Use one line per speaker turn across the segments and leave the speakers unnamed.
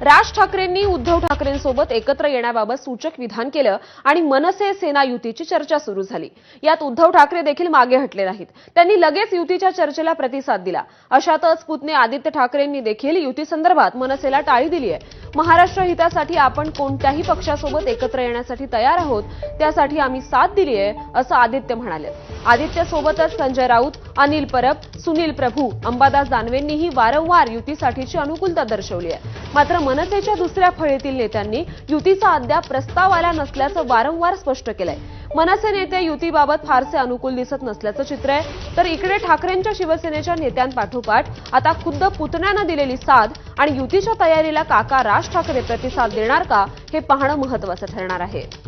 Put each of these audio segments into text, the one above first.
राज ठाकरेंनी उद्धव ठाकरेंसोबत एकत्र येण्याबाबत सूचक विधान केलं आणि मनसे सेना युतीची चर्चा सुरू झाली. यात उद्धव ठाकरे देखील मागे हटले नाहीत. त्यांनी लगेच युतीच्या चर्चेला प्रतिसाद दिला. अशातच पुतणे आदित्य ठाकरेंनी देखील युती संदर्भात मनसेला टाळी दिली आहे महाराष्ट्र हितासाठी आपण कोणत्याही पक्षासोबत एकत्र येण्यासाठी तयार आहोत त्यासाठी आम्ही साथ दिली आहे असं आदित्य म्हणाले. आदित्य सोबतच संजय राऊत अनिल परब सुनील प्रभू अंबादास दानवेंनीही वारंवार युतीसाठीची अनुकूलता दर्शवली आहे मात्र मनसेच्या दुसऱ्या फळीतील नेत्यांनी युतीचा अद्याप प्रस्ताव आला नसल्याचं वारंवार स्पष्ट केलंय. मनसे नेते युतीबाबत फारसे अनुकूल दिसत नसल्याचं चित्र आहे. तर इकडे ठाकरेंच्या शिवसेनेच्या नेत्यांपाठोपाठ आता खुद्द पुतण्यानं दिलेली साथ आणि युतीच्या तयारीला काका राज ठाकरे प्रतिसाद देणार का हे पाहणं महत्वाचं ठरणार आहे.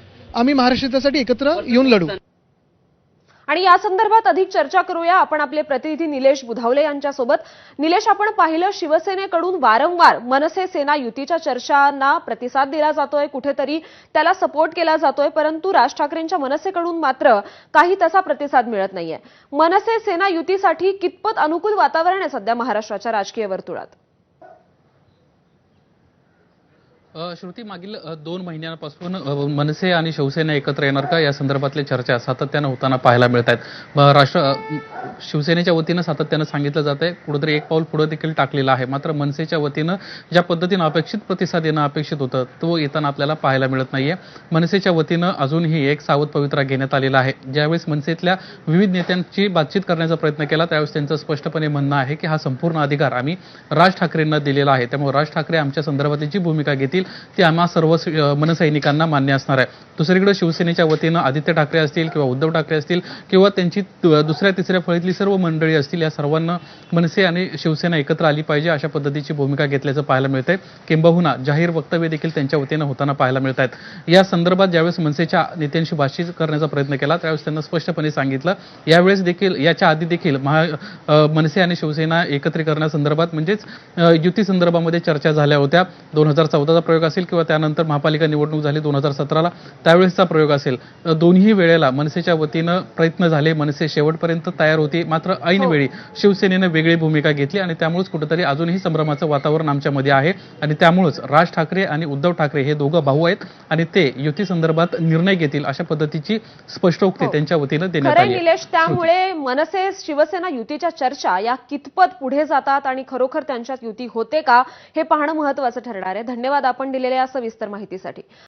आम्ही महाराष्ट्र हितासाठी एकत्र येऊन लढू.
आणि या संदर्भात अधिक चर्चा करूया. आपण आपले प्रतिनिधी निलेश बुधावले यांच्यासोबत. निलेश आपण पाहिलं शिवसेनेकडून वारंवार मनसे सेना युतीच्या चर्चांना प्रतिसाद दिला जातोय कुठेतरी. त्याला सपोर्ट केला जातोय परंतु राज ठाकरेंच्या मनसेकडून मात्र काही तसा प्रतिसाद मिळत नाहीये. मनसे सेना युतीसाठी कितपत अनुकूल वातावरण आहे सध्या महाराष्ट्राच्या राजकीय वर्तुळात?
श्रुती मागील दोन महिन्यांपासून मनसे आणि शिवसेना एकत्र येणार का? या संदर्भातल्या चर्चा सातत्यानं होताना पाहायला मिळत आहेत राष्ट्र शिवसेनेच्या वतीनं सातत्यानं सांगितलं जात आहे कुठेतरी एक पाऊल पुढे देखील टाकलेलं आहे. मात्र मनसेच्या वतीनं ज्या पद्धतीनं अपेक्षित प्रतिसाद येणं अपेक्षित होतं तो येताना आपल्याला पाहायला मिळत नाहीये. मनसेच्या वतीनं अजूनही एक सावध पवित्रा घेण्यात आलेला आहे. ज्यावेळेस मनसेतल्या विविध नेत्यांची बातचीत करण्याचा प्रयत्न केला त्यावेळेस त्यांचं स्पष्टपणे म्हणणं आहे की हा संपूर्ण अधिकार आम्ही राज ठाकरेंना दिलेला आहे. त्यामुळे राज ठाकरे आमच्या संदर्भातली जी भूमिका घेतील ती आम्हा सर्व मनसैनिकांना मान्य असणार आहे. दुसरीकडे शिवसेनेच्या वतीनं आदित्य ठाकरे असतील किंवा उद्धव ठाकरे असतील किंवा त्यांची दुसऱ्या तिसऱ्या फळीतली सर्व मंडळी असतील या सर्वांना मनसे आणि शिवसेना एकत्र आली पाहिजे अशा पद्धतीची भूमिका घेतल्याचं पाहायला मिळतंय. किंबहुना जाहीर वक्तव्य देखील त्यांच्या वतीनं होताना पाहायला मिळत आहेत या संदर्भात ज्यावेळेस मनसेच्या नेत्यांशी बातचीत करण्याचा प्रयत्न केला त्यावेळेस त्यांना स्पष्टपणे सांगितलं यावेळेस देखील याच्या आधी देखील महा मनसे आणि शिवसेना एकत्रीकरणासंदर्भात म्हणजेच युती संदर्भामध्ये चर्चा झाल्या होत्या. दोन हजार चौदाचा प्रयोग असेल किंवा त्यानंतर महापालिका निवडणूक झाली दोन हजार सतराला त्यावेळेसचा प्रयोग असेल. दोन्ही वेळेला मनसेच्या वतीनं प्रयत्न झाले. मनसे शेवटपर्यंत तयार होती. मात्र ऐनवेळी शिवसेनेनं वेगळी भूमिका घेतली आणि त्यामुळेच कुठेतरी अजूनही संभ्रमाचं वातावरण आमच्यामध्ये आहे. आणि त्यामुळेच राज ठाकरे आणि उद्धव ठाकरे हे दोघं भाऊ आहेत आणि ते युती संदर्भात निर्णय घेतील अशा पद्धतीची स्पष्टोक्ती
हो.
त्यांच्या वतीनं देण्यात आली.
निलेश त्यामुळे मनसे शिवसेना युतीच्या चर्चा या कितपत पुढे जातात आणि खरोखर त्यांच्यात युती होते का हे पाहणं महत्वाचं ठरणार आहे. धन्यवाद आपण दिलेल्या या सविस्तर माहितीसाठी.